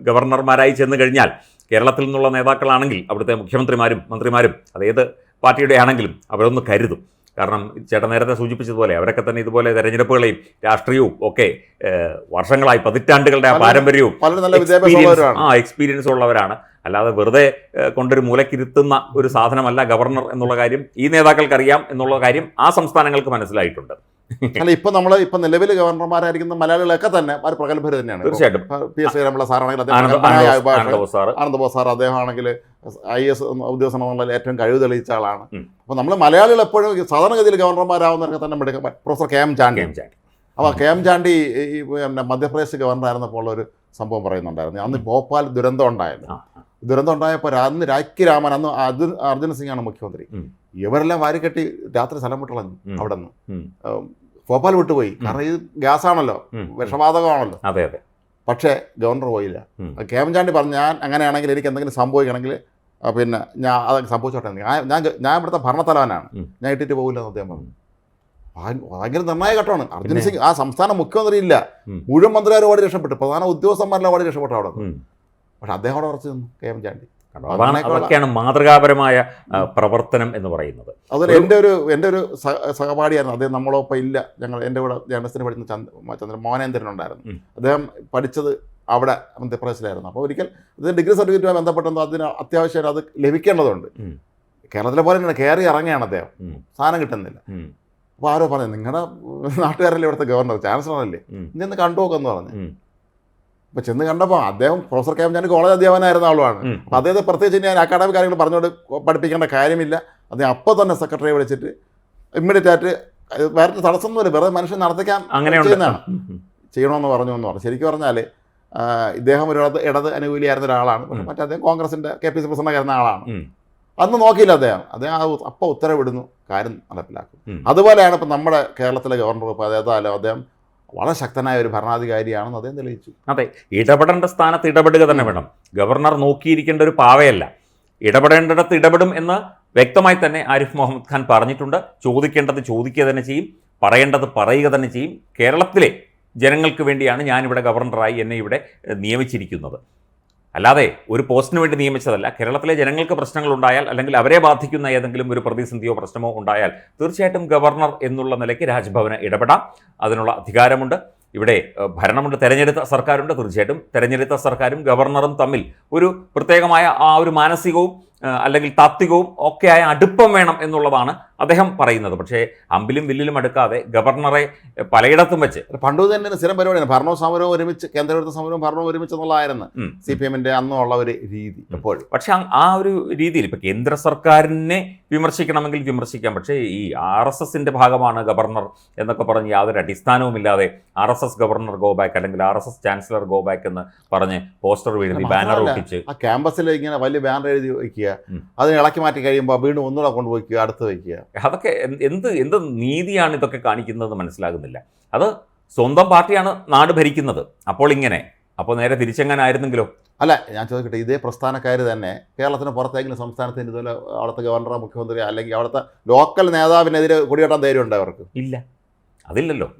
ഗവർണർമാരായി ചെന്ന് കഴിഞ്ഞാൽ കേരളത്തിൽ നിന്നുള്ള നേതാക്കളാണെങ്കിൽ അവിടുത്തെ മുഖ്യമന്ത്രിമാരും മന്ത്രിമാരും അതേത് പാർട്ടിയുടെ ആണെങ്കിലും അവരൊന്ന് കരുതും. കാരണം ചേട്ടൻ നേരത്തെ സൂചിപ്പിച്ചതുപോലെ അവരൊക്കെ തന്നെ ഇതുപോലെ തെരഞ്ഞെടുപ്പുകളെയും രാഷ്ട്രീയവും ഒക്കെ വർഷങ്ങളായി പതിറ്റാണ്ടുകളുടെ ആ പാരമ്പര്യവും ആ എക്സ്പീരിയൻസ് ഉള്ളവരാണ്. അല്ലാതെ വെറുതെ കൊണ്ടൊരു മൂലക്കിരുത്തുന്ന ഒരു സാധനമല്ല ഗവർണർ എന്നുള്ള കാര്യം ഈ നേതാക്കൾക്കറിയാം എന്നുള്ള കാര്യം ആ സംസ്ഥാനങ്ങൾക്ക് മനസ്സിലായിട്ടുണ്ട്. അല്ല ഇപ്പൊ നമ്മൾ ഇപ്പൊ നിലവിൽ ഗവർണർമാരായിരിക്കുന്ന മലയാളികളൊക്കെ തന്നെ അവർ പ്രഗത്ഭര് തന്നെയാണ്. തീർച്ചയായിട്ടും. P S. ശ്രീരാമുള്ള സാറാണെങ്കിൽ. ആനന്ദബോസ് സാർ അദ്ദേഹം ആണെങ്കിൽ ഐ. എസ്. ഉദ്യോഗസ്ഥൻ ഏറ്റവും കഴിവ് തെളിയിച്ച ആളാണ് അപ്പൊ നമ്മൾ മലയാളികൾ എപ്പോഴും സാധാരണഗതിയിൽ ഗവർണർമാരാവുന്നവരൊക്കെ തന്നെ പ്രൊഫസർ കെ. എം. ചാണ്ടി. അപ്പൊ. അപ്പോൾ കെ. എം. ചാണ്ടി ഈ പിന്നെ മധ്യപ്രദേശ് ഗവർണർ ആയിരുന്നപ്പോൾ ഉള്ള ഒരു സംഭവം പറയുന്നുണ്ടായിരുന്നു. അന്ന് ഭോപ്പാൽ ദുരന്തം ആ. ദുരന്തം ഉണ്ടായപ്പോൾ അന്ന് രാഖി രാമൻ അന്ന് അർജുൻ അർജുൻ സിംഗ് ആണ് മുഖ്യമന്ത്രി. ഇവരെല്ലാം വാരിക്കെട്ടി രാത്രി സ്ഥലം വിട്ടളഞ്ഞു. അവിടെ നിന്ന്. ഭോപ്പാൽ വിട്ടുപോയി. കാരണം ഇത് ഗ്യാസ് ആണല്ലോ ഉം. വിഷവാതകമാണല്ലോ. അതെ അതെ. പക്ഷേ ഗവർണർ പോയില്ല. കേമചാണ്ടി കെ എം ചാണ്ടി പറഞ്ഞു ഞാൻ അങ്ങനെയാണെങ്കിൽ എനിക്ക് എന്തെങ്കിലും സംഭവിക്കണമെങ്കിൽ പിന്നെ ഞാൻ അതൊക്കെ സംഭവിച്ചോട്ടെ. ഞാൻ ഞാൻ ഞാൻ ഇവിടുത്തെ ഭരണത്തലവനാണ്. ഞാൻ ഇട്ടിട്ട് പോകില്ല എന്ന് അദ്ദേഹം പറഞ്ഞു. ഭയ- ഭയങ്കര നിർണായക ഘട്ടമാണ്. അർജുൻ സിംഗ് ആ സംസ്ഥാന മുഖ്യമന്ത്രി ഇല്ല. മുഴുവൻ മന്ത്രിമാരും ഓടി രക്ഷപ്പെട്ടു. പ്രധാന ഉദ്യോഗസ്ഥന്മാരെല്ലാം ഓടി രക്ഷപ്പെട്ടു അവിടെ. പക്ഷെ അദ്ദേഹം അവിടെ ഉറച്ചു നിന്നു കെ എം ചാണ്ടി കണ്ടോ? അതാണ് അതൊക്കെയാണ് മാതൃകാപരമായ പ്രവർത്തനം എന്ന് പറയുന്നത്. അതുപോലെ എന്റെ ഒരു എന്റെ ഒരു സഹ- സഹപാഠിയായിരുന്നു. അദ്ദേഹം നമ്മളോപ്പം ഇല്ല. ഞങ്ങൾ എന്റെ കൂടെ ജേണലിസ്റ്റിന് പഠിച്ച ചന്ദ്ര ചന്ദ്രൻ മോഹനേന്ദ്രൻ ഉണ്ടായിരുന്നു. അദ്ദേഹം പഠിച്ചത് അവിടെ മധ്യപ്രദേശിലായിരുന്നു. അപ്പോൾ ഒരിക്കൽ ഇതിന് ഡിഗ്രി സർട്ടിഫിക്കറ്റുമായി ബന്ധപ്പെട്ടത് അതിന് അത്യാവശ്യം അത് ലഭിക്കേണ്ടതുണ്ട്. കേരളത്തിലെ പോലെ തന്നെ കയറി ഇറങ്ങിയാണ് അദ്ദേഹം. സാധനം കിട്ടുന്നില്ല. അപ്പോൾ ആരോ പറഞ്ഞു നിങ്ങളുടെ നാട്ടുകാരല്ലേ ഇവിടുത്തെ ഗവർണർ? ചാൻസലർ അല്ലേ കണ്ടു കണ്ടുപോക്കെന്ന് പറഞ്ഞു. അപ്പോൾ ചെന്ന് കണ്ടപ്പോൾ അദ്ദേഹം പ്രൊഫസർ കെ എം ഞാൻ കോളേജ് അധ്യാപകനായിരുന്ന ആളുമാണ്. അപ്പോൾ അദ്ദേഹത്തെ പ്രത്യേകിച്ച് ഞാൻ അക്കാഡമിക് കാര്യങ്ങൾ പറഞ്ഞുകൊണ്ട് പഠിപ്പിക്കേണ്ട കാര്യമില്ല. അദ്ദേഹം അപ്പോൾ തന്നെ സെക്രട്ടറിയെ വിളിച്ചിട്ട് ഇമ്മീഡിയറ്റ് ആയിട്ട് വേറെ തടസ്സമൊന്നുമില്ല. വെറുതെ മനുഷ്യൻ നടത്തിക്കാൻ അങ്ങനെയാണ് ചെയ്യുന്നതാണ്. ചെയ്യണമെന്ന് പറഞ്ഞു എന്ന് പറഞ്ഞു. ശരിക്കും പറഞ്ഞാൽ ഇദ്ദേഹം ഒരു ഇടത് ഇടത് അനുകൂലിയായിരുന്ന ഒരാളാണ്. മറ്റേ അദ്ദേഹം കോൺഗ്രസിന്റെ കെ പി സി പ്രസിഡന്റ് ആയിരുന്ന ആളാണ്. അന്ന് നോക്കിയില്ല അദ്ദേഹം. അദ്ദേഹം ആ അപ്പോൾ ഉത്തരവിടുന്നു. കാര്യം നടപ്പിലാക്കും. അതുപോലെയാണ് ഇപ്പം നമ്മുടെ കേരളത്തിലെ ഗവർണർ ഇപ്പോൾ അതേതായാലും അദ്ദേഹം വളരെ ശക്തനായ ഒരു ഭരണാധികാരിയാണെന്ന് അദ്ദേഹം തെളിയിച്ചു. അതെ ഇടപെടേണ്ട സ്ഥാനത്ത് ഇടപെടുക തന്നെ വേണം. ഗവർണർ നോക്കിയിരിക്കേണ്ട ഒരു പാവയല്ല. ഇടപെടേണ്ടിടത്ത് ഇടപെടും എന്ന് വ്യക്തമായി തന്നെ ആരിഫ് മുഹമ്മദ് ഖാൻ പറഞ്ഞിട്ടുണ്ട്. ചോദിക്കേണ്ടത് ചോദിക്കുക തന്നെ ചെയ്യും പറയേണ്ടത് പറയുക തന്നെ ചെയ്യും. കേരളത്തിലെ ജനങ്ങൾക്ക് വേണ്ടിയാണ് ഞാനിവിടെ ഗവർണറായി എന്നെ ഇവിടെ നിയമിച്ചിരിക്കുന്നത്. അല്ലാതെ ഒരു പോസ്റ്റിന് വേണ്ടി നിയമിച്ചതല്ല. കേരളത്തിലെ ജനങ്ങൾക്ക് പ്രശ്നങ്ങൾ ഉണ്ടായാൽ അല്ലെങ്കിൽ അവരെ ബാധിക്കുന്ന ഏതെങ്കിലും ഒരു പ്രതിസന്ധിയോ പ്രശ്നമോ ഉണ്ടായാൽ തീർച്ചയായിട്ടും ഗവർണർ എന്നുള്ള നിലയ്ക്ക് രാജ്ഭവന് ഇടപെടാം. അതിനുള്ള അധികാരമുണ്ട്. ഇവിടെ ഭരണമുണ്ട്. തെരഞ്ഞെടുത്ത സർക്കാരുണ്ട്. തീർച്ചയായിട്ടും തെരഞ്ഞെടുത്ത സർക്കാരും ഗവർണറും തമ്മിൽ ഒരു പ്രത്യേകമായ ആ ഒരു മാനസികവും അല്ലെങ്കിൽ താത്വികവും ഒക്കെയായ അടുപ്പം വേണം എന്നുള്ളതാണ് അദ്ദേഹം പറയുന്നത്. പക്ഷേ അമ്പിലും വില്ലിലും അടുക്കാതെ ഗവർണറെ പലയിടത്തും വെച്ച് പണ്ട് തന്നെ സ്ഥിരം പരിപാടിയാണ്. ഭരണവും സമരവും ഒരുമിച്ച് കേന്ദ്രവിരുദ്ധ സമരവും ഭരണവും ഒരുമിച്ച് എന്നുള്ളതായിരുന്നു. സി പി എമ്മിന്റെ അന്നുള്ള ഒരു രീതി എപ്പോഴും. പക്ഷെ ആ- ഒരു രീതിയിൽ ഇപ്പൊ കേന്ദ്ര സർക്കാരിനെ വിമർശിക്കണമെങ്കിൽ വിമർശിക്കാം. പക്ഷേ ഈ ആർ എസ് എസിന്റെ ഭാഗമാണ് ഗവർണർ എന്നൊക്കെ പറഞ്ഞ് യാതൊരു അടിസ്ഥാനവുമില്ലാതെ R S S governor go back അല്ലെങ്കിൽ R S S chancellor go back എന്ന് പറഞ്ഞ് പോസ്റ്റർ അല്ല, ബാനർ ഒട്ടിച്ച്. ആ ക്യാമ്പസിൽ ഇങ്ങനെ വലിയ ബാനർ എഴുതി വയ്ക്കുക. ഉം. അതിനെ ഇളക്കി മാറ്റി കഴിയുമ്പോൾ വീണ്ടും ഒന്നുകൂടെ കൊണ്ടുപോയിക്കുക അടുത്ത് വയ്ക്കുക. അതൊക്കെ എന്ത് എന്ത് നീതിയാണ് ഇതൊക്കെ കാണിക്കുന്നത് മനസ്സിലാകുന്നില്ല. അത് സ്വന്തം പാർട്ടിയാണ് നാട് ഭരിക്കുന്നത്. അപ്പോൾ ഇങ്ങനെ. അപ്പോൾ നേരെ തിരിച്ചെങ്ങനായിരുന്നെങ്കിലോ? അല്ല ഞാൻ ചോദിക്കട്ടെ ഇതേ പ്രസ്ഥാനക്കാർ തന്നെ കേരളത്തിന് പുറത്തേങ്കിലും സംസ്ഥാനത്തിന് ഇതുപോലെ അവിടുത്തെ ഗവർണറോ മുഖ്യമന്ത്രിയോ അല്ലെങ്കിൽ അവിടുത്തെ ലോക്കൽ നേതാവിനെതിരെ കൊടികെട്ടാൻ ധൈര്യം ഉണ്ട് അവർക്ക്? ഇല്ല. അതില്ലല്ലോ.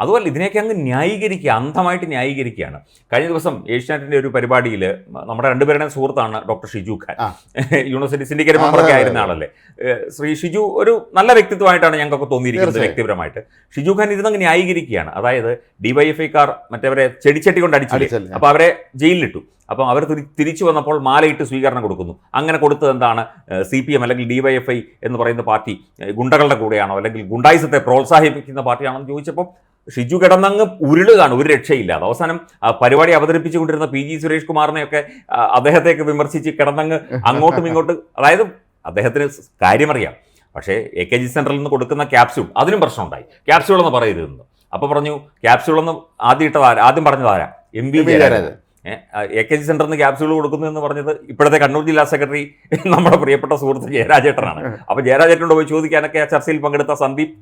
അതുപോലെ ഇതിനെയൊക്കെ അങ്ങ് ന്യായീകരിക്കുക അന്ധമായിട്ട് ന്യായീകരിക്കുകയാണ്. കഴിഞ്ഞ ദിവസം ഏഷ്യാനെറ്റിന്റെ ഒരു പരിപാടിയിൽ നമ്മുടെ രണ്ടുപേരുടെയും സുഹൃത്താണ് doctor Shiju Khan. University syndicate മെമ്പറൊക്കെ ആയിരുന്ന ആളല്ലേ. ശ്രീ ഷിജു ഒരു നല്ല വ്യക്തിത്വമായിട്ടാണ് ഞങ്ങൾക്കൊക്കെ തോന്നിയിരിക്കുന്നത്. വ്യക്തിപരമായിട്ട്. ഷിജു ഖാൻ ഇരുന്നങ്ങ് ന്യായീകരിക്കുകയാണ്. അതായത് ഡിവൈഎഫ്ഐക്കാർ മറ്റവരെ ചെടിച്ചട്ടി കൊണ്ട് അടിച്ചില്ലേ? അപ്പോൾ അവരെ ജയിലിലിട്ടു. അപ്പം അവർ തിരി- തിരിച്ചു വന്നപ്പോൾ മാലയിട്ട് സ്വീകരണം കൊടുക്കുന്നു. അങ്ങനെ കൊടുത്തത് എന്താണ്? സി പി എം അല്ലെങ്കിൽ ഡിവൈഎഫ്ഐ എന്ന് പറയുന്ന പാർട്ടി ഗുണ്ടകളുടെ കൂടെയാണോ അല്ലെങ്കിൽ ഗുണ്ടായിസത്തെ പ്രോത്സാഹിപ്പിക്കുന്ന പാർട്ടിയാണോ എന്ന് ചോദിച്ചപ്പോൾ ഷിജു കിടന്നങ്ങ് ഉരുളുകയാണ് ഒരു രക്ഷയില്ലാതെ അവസാനം പരിപാടി അവതരിപ്പിച്ചുകൊണ്ടിരുന്ന പി ജി സുരേഷ് കുമാറിനെയൊക്കെ അദ്ദേഹത്തെയൊക്കെ വിമർശിച്ച് കിടന്നങ്ങ് അങ്ങോട്ടും ഇങ്ങോട്ടും അതായത് അദ്ദേഹത്തിന് കാര്യമറിയാം. പക്ഷേ എ കെ ജി സെന്ററിൽ നിന്ന് കൊടുക്കുന്ന ക്യാപ്സ്യൂൾ അതിനും പ്രശ്നമുണ്ടായി. ക്യാപ്സ്യൂൾ എന്ന് പറയരുതെന്ന്. അപ്പോൾ പറഞ്ഞു ക്യാപ്സ്യൂൾ എന്ന് ആദ്യം ഇട്ടത് ആരാ ആദ്യം പറഞ്ഞതാരാ M V Jayarajan. Jayarajan. A K G സെന്ററിൽ നിന്ന് ക്യാപ്സ്യൂൾ കൊടുക്കുന്നു എന്ന് പറഞ്ഞത് ഇപ്പോഴത്തെ കണ്ണൂർ ജില്ലാ സെക്രട്ടറി നമ്മുടെ പ്രിയപ്പെട്ട സുഹൃത്ത് ജയരാജേട്ടനാണ്. അപ്പോൾ ജയരാജേട്ടനോട് പോയി ചോദിക്കാനൊക്കെ ആ ചർച്ചയിൽ പങ്കെടുത്ത സന്ദീപ്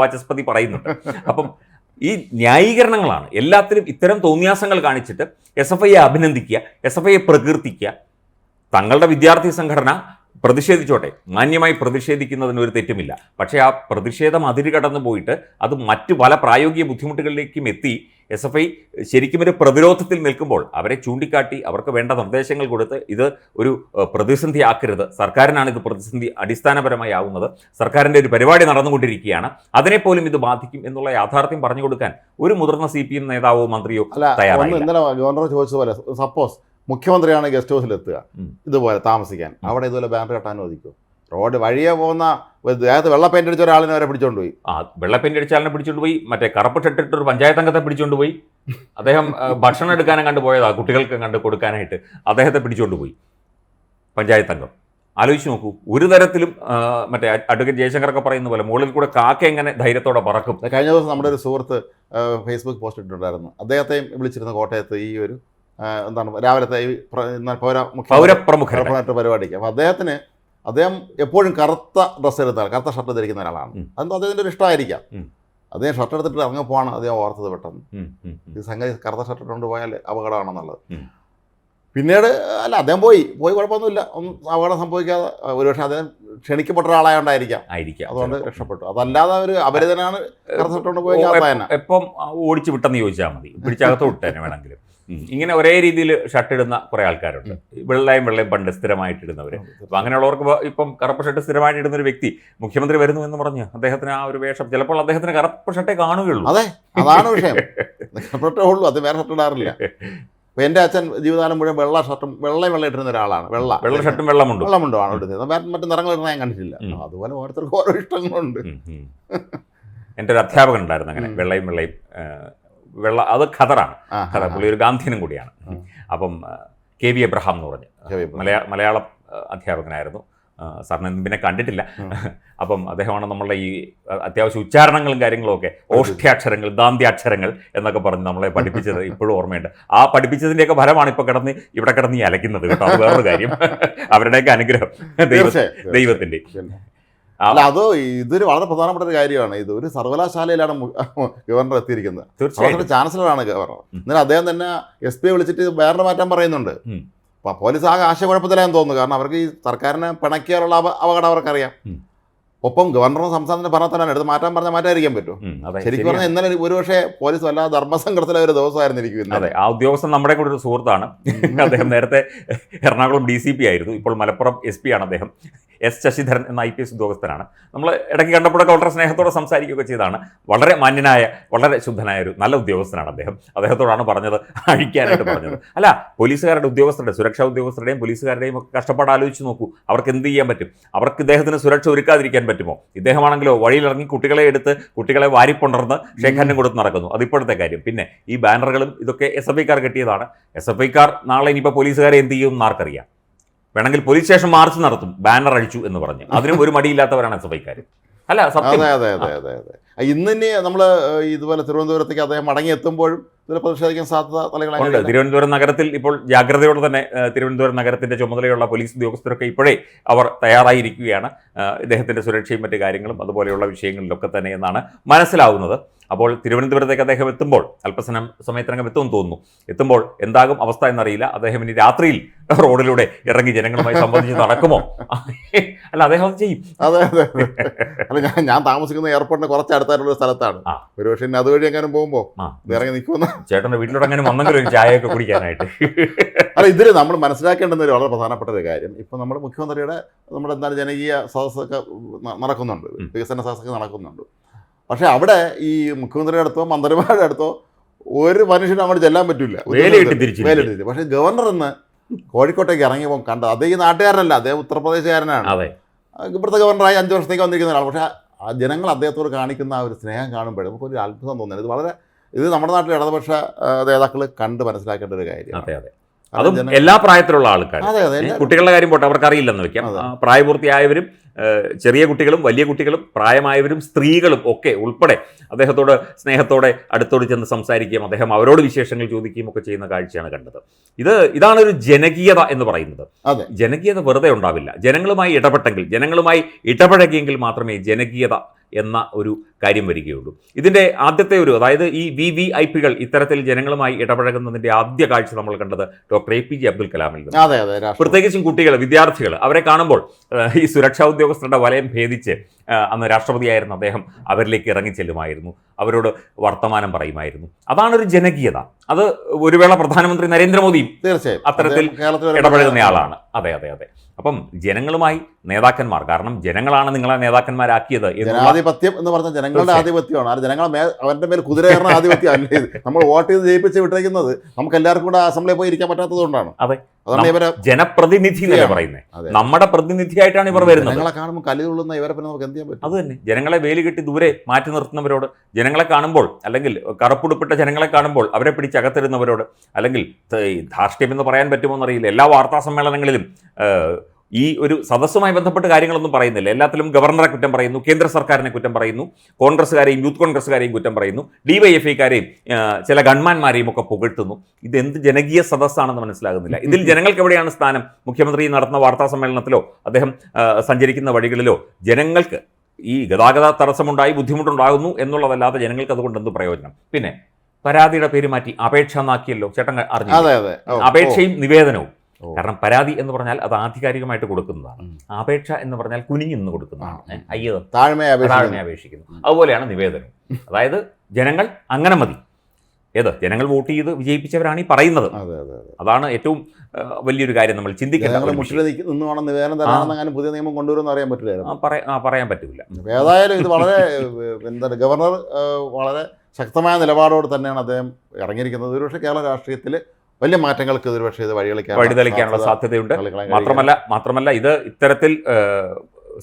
വാചസ്പതി പറയുന്നുണ്ട്. അപ്പം ഈ ന്യായീകരണങ്ങളാണ്. എല്ലാത്തിലും ഇത്തരം തോന്നിയാസങ്ങൾ കാണിച്ചിട്ട് എസ് എഫ് ഐയെ അഭിനന്ദിക്കുക എസ് എഫ് ഐയെ പ്രകീർത്തിക്കുക തങ്ങളുടെ വിദ്യാർത്ഥി സംഘടന പ്രതിഷേധിച്ചോട്ടെ. മാന്യമായി പ്രതിഷേധിക്കുന്നതിന് ഒരു തെറ്റുമില്ല. പക്ഷേ ആ പ്രതിഷേധം അതിര് കടന്നു പോയിട്ട് അത് മറ്റ് പല പ്രായോഗിക ബുദ്ധിമുട്ടുകളിലേക്കും എത്തി. എസ് എഫ് ഐ ശരിക്കും ഒരു പ്രതിരോധത്തിൽ നിൽക്കുമ്പോൾ അവരെ ചൂണ്ടിക്കാട്ടി അവർക്ക് വേണ്ട നിർദ്ദേശങ്ങൾ കൊടുത്ത് ഇത് ഒരു പ്രതിസന്ധി ആക്കരുത്. സർക്കാരിനാണ് ഇത് പ്രതിസന്ധി അടിസ്ഥാനപരമായി ആവുന്നത്. സർക്കാരിന്റെ ഒരു പരിപാടി നടന്നുകൊണ്ടിരിക്കുകയാണ്. അതിനെപ്പോലും ഇത് ബാധിക്കും എന്നുള്ള യാഥാർത്ഥ്യം പറഞ്ഞു കൊടുക്കാൻ ഒരു മുതിർന്ന സി പി എം നേതാവോ മന്ത്രിയോ തയ്യാറാണ് ഇന്നലെ ഗവർണർ ചോദിച്ചതുപോലെ സപ്പോസ് മുഖ്യമന്ത്രിയാണ് ഗസ്റ്റ് ഹൗസിൽ എത്തുക. ഇതുപോലെ താമസിക്കാൻ. അവിടെ ഇതുപോലെ ബാനർ കെട്ടാൻ അനുവദിക്കും റോഡ് വഴിയെ പോകുന്ന ദേഹത്ത് വെള്ള പെയിന്റ് അടിച്ച ഒരാളിനെ വരെ പിടിച്ചോണ്ട് പോയി. ആ വെള്ള പെയിന്റ് അടിച്ച അടിച്ചാലിനെ പിടിച്ചോണ്ട് പോയി. മറ്റേ കറുപ്പ് ഷട്ടിട്ട് ഒരു പഞ്ചായത്ത് അംഗത്തെ പിടിച്ചോണ്ട് പോയി. അദ്ദേഹം ഭക്ഷണം എടുക്കാനും കണ്ട് പോയതാ. കുട്ടികൾക്ക് കണ്ട് കൊടുക്കാനായിട്ട് അദ്ദേഹത്തെ പിടിച്ചോണ്ട് പോയി. പഞ്ചായത്ത് അംഗം. ആലോചിച്ച് നോക്കൂ. ഒരു തരത്തിലും മറ്റേ അഡ്വക്കേറ്റ് ജയശങ്കറൊക്കെ പറയുന്ന പോലെ മുകളിൽ കൂടെ കാക്ക എങ്ങനെ ധൈര്യത്തോടെ പറക്കും. കഴിഞ്ഞ ദിവസം നമ്മുടെ ഒരു സുഹൃത്ത് ഫേസ്ബുക്ക് പോസ്റ്റ് ഇട്ടിട്ടുണ്ടായിരുന്നു. അദ്ദേഹത്തെയും വിളിച്ചിരുന്ന കോട്ടയത്ത് ഈ ഒരു എന്താണ് രാവിലത്തെ ഈ പ്ര- മുഖ്യ പൗരപ്രമുഖരുടെ പ്രമുഖ പരിപാടിക്ക്. അപ്പോൾ അദ്ദേഹത്തിന് അദ്ദേഹം എപ്പോഴും കറുത്ത ഡ്രസ്സ് എടുത്താൽ കറുത്ത ഷർട്ട് ധരിക്കുന്ന ഒരാളാണ്. അതെന്താ അദ്ദേഹത്തിന്റെ ഒരു ഇഷ്ടമായിരിക്കാം. അദ്ദേഹം ഷർട്ട് എടുത്തിട്ട് ഇറങ്ങി പോവാണ് അദ്ദേഹം ഓർത്തത് പെട്ടെന്ന്. ഈ സംഗതി കറുത്ത ഷർട്ട് ഇട്ടുകൊണ്ട് പോയാൽ അപകടമാണെന്നുള്ളത്. പിന്നീട് അല്ല അദ്ദേഹം പോയി. പോയി കുഴപ്പമൊന്നുമില്ല. ഒന്നും അപകടം സംഭവിക്കാതെ ഒരുപക്ഷെ അദ്ദേഹം ക്ഷണിക്കപ്പെട്ട ഒരാളായോണ്ടായിരിക്കാം. ആയിരിക്കാം. അതുകൊണ്ട് രക്ഷപ്പെട്ടു. അതല്ലാതെ ഒരു അപരിതനാണ് കറുത്ത ഷർട്ട് കൊണ്ട് പോയി എപ്പം ഓടിച്ചു വിട്ടെന്ന് ചോദിച്ചാൽ മതി. പിടിച്ചകത്ത് വിട്ടേനെ വേണമെങ്കിലും. ഇങ്ങനെ ഒരേ രീതിയിൽ ഷർട്ട് ഇടുന്ന കുറെ ആൾക്കാരുണ്ട്. വെള്ളയും വെള്ളയും പണ്ട് സ്ഥിരമായിട്ട് ഇടുന്നവർ അപ്പം അങ്ങനെയുള്ളവർക്ക് ഇപ്പൊ- കറുപ്പ് ഷർട്ട് സ്ഥിരമായിട്ട് ഇടുന്ന ഒരു വ്യക്തി മുഖ്യമന്ത്രി വരുന്നു എന്ന് പറഞ്ഞു അദ്ദേഹത്തിന് ആ ഒരു വേഷം ചിലപ്പോൾ അദ്ദേഹത്തിന് കറുപ്പ് ഷർട്ടേ കാണുകയുള്ളൂ. അതെ അതാണ് വിഷയം. ഉള്ളൂ അത് വേറെ ഷർട്ട് ഇടാറില്ല. അപ്പോൾ എന്റെ അച്ഛൻ ജീവിതകാലം മുഴുവൻ വെള്ള ഷർട്ടും വെള്ളയും വെള്ളം ഇട്ടിരുന്ന ഒരാളാണ് വെള്ള. വെള്ള ഷർട്ടും വെള്ളമുണ്ട്. വെള്ളമുണ്ടോ ആണ് ഇടുന്നത് മറ്റ് മറ്റു നിറങ്ങൾ ഇടുന്ന ഞാൻ കണ്ടിട്ടില്ല. അതുപോലെ ഓരോരുത്തർക്കും ഓരോ ഇഷ്ടങ്ങളുണ്ട്. എന്റെ ഒരു അധ്യാപകൻ ഉണ്ടായിരുന്നു അങ്ങനെ വെള്ളയും വെള്ളയും വെള്ള അത് ഖദറാണ്. ഖദർ പുള്ളി ഒരു ഗാന്ധിയനും കൂടിയാണ്. അപ്പം കെ വി എബ്രഹാം എന്ന് പറഞ്ഞു. മലയാള മലയാളം അധ്യാപകനായിരുന്നു. സാറിന് പിന്നെ കണ്ടിട്ടില്ല. അപ്പം അദ്ദേഹമാണ് നമ്മളുടെ ഈ അത്യാവശ്യം ഉച്ചാരണങ്ങളും കാര്യങ്ങളും ഒക്കെ ഓഷ്ഠ്യാക്ഷരങ്ങൾ ദാന്ത്യാക്ഷരങ്ങൾ എന്നൊക്കെ പറഞ്ഞ് നമ്മളെ പഠിപ്പിച്ചത് ഇപ്പോഴും ഓർമ്മയുണ്ട്. ആ പഠിപ്പിച്ചതിന്റെയൊക്കെ ഫലമാണ് ഇപ്പോൾ കിടന്ന് ഇവിടെ കിടന്ന് ഈ അലക്കുന്നത് കേട്ടോ. അത് വേറൊരു കാര്യം. അവരുടെയൊക്കെ അനുഗ്രഹം. ദൈവ ദൈവത്തിന്റെ അല്ല അത് ഇതൊരു വളരെ പ്രധാനപ്പെട്ട ഒരു കാര്യമാണ്. ഇത് ഒരു സർവകലാശാലയിലാണ് ഗവർണർ എത്തിയിരിക്കുന്നത്. തീർച്ചയായിട്ടും. ചാൻസലറാണ് ഗവർണർ. എന്നാൽ അദ്ദേഹം തന്നെ എസ് പി വിളിച്ചിട്ട് ബാനർ മാറ്റാൻ പറയുന്നുണ്ട്. അപ്പൊ പോലീസ് ആകെ ആശയക്കുഴപ്പത്തിലായെന്ന് തോന്നുന്നു. കാരണം അവർക്ക് ഈ സർക്കാരിനെ പിണക്കിയാലുള്ള അപ- അപകടം അവർക്കറിയാം. ഒപ്പം ഗവർണറും സംസ്ഥാനത്തിന്റെ ഭരണത്തിലാണ്. എടുത്ത് മാറ്റാൻ പറഞ്ഞാൽ മാറ്റാതിരിക്കാൻ പറ്റും ശരിക്കും. പറഞ്ഞാൽ ഇന്നലെ ഒരുപക്ഷെ പോലീസ് വല്ലാതെ ധർമ്മസങ്കടത്തിലെ ഒരു ദിവസമായിരുന്നു എനിക്ക് ഇന്നലെ. അതെ ആ ഉദ്യോഗസ്ഥൻ നമ്മുടെ കൂടെ ഒരു സുഹൃത്താണ്. അദ്ദേഹം നേരത്തെ എറണാകുളം ഡി സി പി ആയിരുന്നു. ഇപ്പോൾ മലപ്പുറം എസ് പി ആണ് അദ്ദേഹം. എസ് ശശിധരൻ എന്ന ഐ പി എസ് ഉദ്യോഗസ്ഥനാണ്. നമ്മൾ ഇടയ്ക്ക് കണ്ടപ്പോഴൊക്കെ വളരെ സ്നേഹത്തോടെ സംസാരിക്കുകയൊക്കെ ചെയ്താണ് വളരെ മാന്യനായ വളരെ ശുദ്ധനായ ഒരു നല്ല ഉദ്യോഗസ്ഥനാണ് അദ്ദേഹം. അദ്ദേഹത്തോടാണ് പറഞ്ഞത് അഴിക്കാനായിട്ട് പറഞ്ഞത്. അല്ല പോലീസുകാരുടെ ഉദ്യോഗസ്ഥരുടെ സുരക്ഷാ ഉദ്യോഗസ്ഥരുടെയും പോലീസുകാരുടെയും ഒക്കെ കഷ്ടപ്പാട് ആലോചിച്ച് നോക്കൂ. അവർക്ക് എന്ത് ചെയ്യാൻ പറ്റും? അവർക്ക് ഇദ്ദേഹത്തിന് സുരക്ഷ ഒരുക്കാതിരിക്കാൻ പറ്റുമോ? ഇദ്ദേഹമാണെങ്കിലോ വഴിയിലിറങ്ങി കുട്ടികളെ എടുത്ത് കുട്ടികളെ വാരിക്കൊണ്ടർന്ന് ഷേഖാനും കൊടുത്ത് നടക്കുന്നു. അതിപ്പോഴത്തെ കാര്യം. പിന്നെ ഈ ബാനറുകളും ഇതൊക്കെ എസ് എഫ് ഐക്കാർ കെട്ടിയതാണ്. എസ് എഫ് ഐക്കാർ നാളെ ഇനിയിപ്പോൾ പോലീസുകാരെ എന്ത് ചെയ്യും ആർക്കറിയാം വേണമെങ്കിൽ പോലീസ് സ്റ്റേഷൻ മാർച്ച് നടത്തും. ബാനർ അഴിച്ചു എന്ന് പറഞ്ഞ്. അതിനും ഒരു മടിയില്ലാത്തവരാണ് എസ് എഫ് ഐക്കാർ അല്ല സത്യം. അതെ അതെ അതെ അതെ അതെ ഇന്ന് തന്നെ നമ്മൾ ഇതുപോലെ തിരുവനന്തപുരത്തേക്ക് അദ്ദേഹം മടങ്ങി എത്തുമ്പോഴും ഇതിൽ പ്രതിഷേധിക്കാൻ സാധ്യത തിരുവനന്തപുരം നഗരത്തിൽ ഇപ്പോൾ ജാഗ്രതയോടെ തന്നെ തിരുവനന്തപുരം നഗരത്തിന്റെ ചുമതലയുള്ള പോലീസ് ഉദ്യോഗസ്ഥരൊക്കെ ഇപ്പോഴേ അവർ തയ്യാറായിരിക്കുകയാണ്. ഇദ്ദേഹത്തിന്റെ സുരക്ഷയും മറ്റു കാര്യങ്ങളും അതുപോലെയുള്ള വിഷയങ്ങളിലൊക്കെ തന്നെ എന്നാണ് മനസ്സിലാവുന്നത്. അപ്പോൾ തിരുവനന്തപുരത്തേക്ക് അദ്ദേഹം എത്തുമ്പോൾ അല്പസമയം സമയത്തിനകം എത്തുമെന്ന് തോന്നുന്നു. എത്തുമ്പോൾ എന്താകും അവസ്ഥ എന്നറിയില്ല. അദ്ദേഹം ഇനി രാത്രിയിൽ റോഡിലൂടെ ഇറങ്ങി ജനങ്ങളുമായി സംബന്ധിച്ച് നടക്കുമോ? അല്ല അദ്ദേഹം ചെയ്യും. അതെ അതെ. അല്ല ഞാൻ ഞാൻ താമസിക്കുന്ന എയർപോർട്ടിന് കുറച്ച് അടുത്തായിട്ടുള്ള ഒരു സ്ഥലത്താണ്. ഒരു പക്ഷേ ഇനി അതുവഴി എങ്ങാനും പോകുമ്പോൾ ഇറങ്ങി നിൽക്കുമെന്ന് ചേട്ടന്റെ വീട്ടിലോട്ട് അങ്ങനെ വന്നെങ്കിലും ചായയൊക്കെ കുടിക്കാനായിട്ട്. അല്ല ഇതിൽ നമ്മൾ മനസ്സിലാക്കേണ്ടുന്ന ഒരു വളരെ പ്രധാനപ്പെട്ട ഒരു കാര്യം. ഇപ്പം നമ്മുടെ മുഖ്യമന്ത്രിയുടെ നമ്മുടെ എന്താണ് ജനകീയ സദസ്സൊക്കെ നടക്കുന്നുണ്ട്. വികസന സദസ്സൊക്കെ നടക്കുന്നുണ്ട്. പക്ഷേ അവിടെ ഈ മുഖ്യമന്ത്രിയുടെ അടുത്തോ മന്ത്രിമാരുടെ അടുത്തോ ഒരു മനുഷ്യനും അവിടെ ചെല്ലാൻ പറ്റില്ല വേലയിട്ട് പക്ഷേ ഗവർണർ ഇന്ന് കോഴിക്കോട്ടേക്ക് ഇറങ്ങിയപ്പോൾ കണ്ടത് അതേ ഈ നാട്ടുകാരനല്ല അദ്ദേഹം ഉത്തർപ്രദേശുകാരനാണ്. അതെ. ഇവിടുത്തെ ഗവർണറായി അഞ്ച് വർഷത്തേക്ക് വന്നിരിക്കുന്ന ഒരാൾ പക്ഷേ ആ ജനങ്ങൾ അദ്ദേഹത്തോട് കാണിക്കുന്ന ആ ഒരു സ്നേഹം കാണുമ്പോഴേ നമുക്കൊരു അത്ഭുതം തോന്നുന്നത്. ഇത് വളരെ ഇത് നമ്മുടെ നാട്ടിലെ ഇടതുപക്ഷ നേതാക്കൾ കണ്ട് മനസ്സിലാക്കേണ്ട ഒരു കാര്യമാണ്. അതെ അതെ. അതും എല്ലാ പ്രായത്തിലുള്ള ആൾക്കാർ കുട്ടികളുടെ കാര്യം പോട്ടെ അവർക്ക് അറിയില്ലെന്ന് വെക്കാം പ്രായപൂർത്തിയായവരും ചെറിയ കുട്ടികളും വലിയ കുട്ടികളും പ്രായമായവരും സ്ത്രീകളും ഒക്കെ ഉൾപ്പെടെ അദ്ദേഹത്തോട് സ്നേഹത്തോടെ അടുത്തോട് ചെന്ന് സംസാരിക്കുകയും അദ്ദേഹം അവരോട് വിശേഷങ്ങൾ ചോദിക്കുകയും ഒക്കെ ചെയ്യുന്ന കാഴ്ചയാണ് കണ്ടത്. ഇത് ഇതാണ് ഒരു ജനകീയത എന്ന് പറയുന്നത്. ജനകീയത വെറുതെ ഉണ്ടാവില്ല. ജനങ്ങളുമായി ഇടപെട്ടെങ്കിൽ ജനങ്ങളുമായി ഇടപഴകിയെങ്കിൽ മാത്രമേ ജനകീയത എന്ന ഒരു കാര്യം വരികയുള്ളൂ. ഇതിന്റെ ആദ്യത്തെ ഒരു അതായത് ഈ വി വി ഐ പികൾ ഇത്തരത്തിൽ ജനങ്ങളുമായി ഇടപഴകുന്നതിന്റെ ആദ്യ കാഴ്ച നമ്മൾ കണ്ടത് doctor A P J Abdul കലാമിൽ നിന്ന് പ്രത്യേകിച്ചും കുട്ടികൾ വിദ്യാർത്ഥികൾ അവരെ കാണുമ്പോൾ ഈ സുരക്ഷാ ഉദ്യോഗസ്ഥരുടെ വലയം ഭേദിച്ച് അന്ന് രാഷ്ട്രപതിയായിരുന്ന അദ്ദേഹം അവരിലേക്ക് ഇറങ്ങി ചെല്ലുമായിരുന്നു അവരോട് വർത്തമാനം പറയുമായിരുന്നു. അതാണൊരു ഒരു ജനകീയത. അത് ഒരു വേള പ്രധാനമന്ത്രി നരേന്ദ്രമോദിയും തീർച്ചയായും. അത്തരത്തിൽ ഇടപഴകുന്നയാളാണ് ഇടപഴകുന്ന ആളാണ്. അതെ അതെ അതെ. അപ്പം ജനങ്ങളുമായി നേതാക്കന്മാർ കാരണം ജനങ്ങളാണ് നിങ്ങളെ നേതാക്കന്മാരാക്കിയത് ജനാധിപത്യം എന്ന് പറഞ്ഞ ജനങ്ങളുടെ ആധിപത്യമാണ്. ആ ജനങ്ങളെ മേ അവരുടെ മേൽ കുതിരയാണ് ആധിപത്യം അല്ലേ നമ്മൾ വോട്ട് ചെയ്ത് ജയിപ്പിച്ച് വിട്ടേക്കുന്നത് നമുക്ക് എല്ലാവർക്കും കൂടെ അസംബ്ലിയിൽ പോയി ഇരിക്കാൻ പറ്റാത്തത് കൊണ്ടാണ്. അതെ. അതാണ് ഇവരെ ജനപ്രതിനിധി എന്നല്ലേ പറയുന്നത് നമ്മുടെ പ്രതിനിധിയായിട്ടാണ് ഇവർ വരുന്നത്. ജനങ്ങളെ കാണുമ്പോൾ കലി തുള്ളുന്ന ഇവരെ പിന്നെ നമുക്ക് എന്ത് ചെയ്യാൻ പറ്റും? അത് തന്നെ ജനങ്ങളെ വേലി കെട്ടി ദൂരെ മാറ്റി നിർത്തുന്നവരോട് ജനങ്ങളെ കാണുമ്പോൾ അല്ലെങ്കിൽ കറുപ്പുടുപ്പിട്ട ജനങ്ങളെ കാണുമ്പോൾ അവരെ പിടിച്ചകത്തിരുന്നവരോട് അല്ലെങ്കിൽ ധാർഷ്ട്യം എന്ന് പറയാൻ പറ്റുമോ എന്നറിയില്ല. എല്ലാ വാർത്താ സമ്മേളനങ്ങളിലും ഈ ഒരു സദസ്സുമായി ബന്ധപ്പെട്ട് കാര്യങ്ങളൊന്നും പറയുന്നില്ല. എല്ലാത്തിലും ഗവർണറെ കുറ്റം പറയുന്നു കേന്ദ്ര സർക്കാരിനെ കുറ്റം പറയുന്നു കോൺഗ്രസ്സുകാരെയും യൂത്ത് കോൺഗ്രസ്സുകാരെയും കുറ്റം പറയുന്നു ഡിവൈഎഫ്ഐക്കാരെയും ചില ഗൺമാന്മാരെയും ഒക്കെ പുകഴ്ത്തുന്നു. എന്ത് ജനകീയ സദസ്സാണെന്ന് മനസ്സിലാകുന്നില്ല. ഇതിൽ ജനങ്ങൾക്ക് എവിടെയാണ് സ്ഥാനം? മുഖ്യമന്ത്രി നടത്തുന്ന വാർത്താ സമ്മേളനത്തിലോ അദ്ദേഹം സഞ്ചരിക്കുന്ന വഴികളിലോ ജനങ്ങൾക്ക് ഈ ഗതാഗത തടസ്സമുണ്ടായി ബുദ്ധിമുട്ടുണ്ടാകുന്നു എന്നുള്ളതല്ലാതെ ജനങ്ങൾക്ക് അതുകൊണ്ട് എന്ത് പ്രയോജനം? പിന്നെ പരാതിയുടെ പേര് മാറ്റി അപേക്ഷ എന്നാക്കിയല്ലോ ചേട്ടൻ അറിഞ്ഞു അപേക്ഷയും നിവേദനവും. കാരണം പരാതി എന്ന് പറഞ്ഞാൽ അത് ആധികാരികമായിട്ട് കൊടുക്കുന്നതാണ്. അപേക്ഷ എന്ന് പറഞ്ഞാൽ കുനിഞ്ഞു നിന്ന് കൊടുക്കുന്നതാണ് അയ്യോ താഴ്മയെ താഴ്മയെ അപേക്ഷിക്കുന്നു. അതുപോലെയാണ് നിവേദനം. അതായത് ജനങ്ങൾ അങ്ങനെ മതി. ഏത്? ജനങ്ങൾ വോട്ട് ചെയ്ത് വിജയിപ്പിച്ചവരാണ് ഈ പറയുന്നത്. അതെ അതെ അതെ. അതാണ് ഏറ്റവും വലിയൊരു കാര്യം നമ്മൾ ചിന്തിക്കുന്നത് പുതിയ നിയമം കൊണ്ടുവരുമെന്ന് അറിയാൻ പറ്റില്ലായിരുന്നു. ആ, പറയാൻ പറ്റില്ല ഏതായാലും ഇത് വളരെ എന്താ എന്താണ് ഗവർണർ വളരെ ശക്തമായ നിലപാടോട് തന്നെയാണ് അദ്ദേഹം ഇറങ്ങിയിരിക്കുന്നത്. ഒരുപക്ഷെ കേരള രാഷ്ട്രീയത്തിൽ വലിയ മാറ്റങ്ങൾക്ക് ഇത് ഇത് വഴികളിക്കാൻ വഴിതെളിക്കാനുള്ള സാധ്യതയുണ്ട്. മാത്രമല്ല മാത്രമല്ല ഇത് ഇത്തരത്തിൽ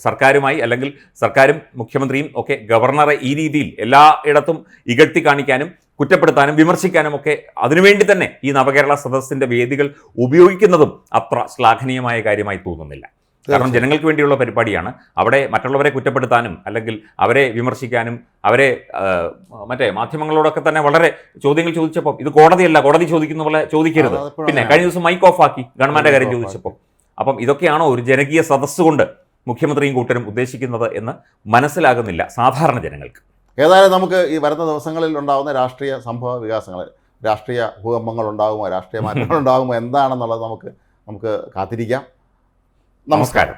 സർക്കാരുമായി അല്ലെങ്കിൽ സർക്കാരും മുഖ്യമന്ത്രിയും ഒക്കെ ഗവർണറെ ഈ രീതിയിൽ എല്ലായിടത്തും ഇകഴ്ത്തി കാണിക്കാനും കുറ്റപ്പെടുത്താനും വിമർശിക്കാനും ഒക്കെ അതിനുവേണ്ടി തന്നെ ഈ നവകേരള സദസ്സിന്റെ വേദികൾ ഉപയോഗിക്കുന്നതും അത്ര ശ്ലാഘനീയമായ കാര്യമായി തോന്നുന്നില്ല. കാരണം ജനങ്ങൾക്ക് വേണ്ടിയുള്ള പരിപാടിയാണ്. അവിടെ മറ്റുള്ളവരെ കുറ്റപ്പെടുത്താനും അല്ലെങ്കിൽ അവരെ വിമർശിക്കാനും അവരെ മറ്റേ മാധ്യമങ്ങളോടൊക്കെ തന്നെ വളരെ ചോദ്യങ്ങൾ ചോദിച്ചപ്പോൾ ഇത് കോടതിയല്ല കോടതി ചോദിക്കുന്ന പോലെ ചോദിക്കരുത്. പിന്നെ കഴിഞ്ഞ ദിവസം മൈക്ക് ഓഫ് ആക്കി ഗവൺമെന്റ് കാര്യം ചോദിച്ചപ്പോൾ അപ്പം ഇതൊക്കെയാണോ ഒരു ജനകീയ സദസ്സുകൊണ്ട് മുഖ്യമന്ത്രിയും കൂട്ടരും ഉദ്ദേശിക്കുന്നത് എന്ന് മനസ്സിലാകുന്നില്ല സാധാരണ ജനങ്ങൾക്ക്. ഏതായാലും നമുക്ക് ഈ വരുന്ന ദിവസങ്ങളിൽ ഉണ്ടാകുന്ന രാഷ്ട്രീയ സംഭവ വികാസങ്ങൾ രാഷ്ട്രീയ ഭൂകമ്പങ്ങൾ ഉണ്ടാകുമോ രാഷ്ട്രീയ മാറ്റങ്ങൾ ഉണ്ടാകുമോ എന്താണെന്നുള്ളത് നമുക്ക് നമുക്ക് കാത്തിരിക്കാം. നമസ്കാരം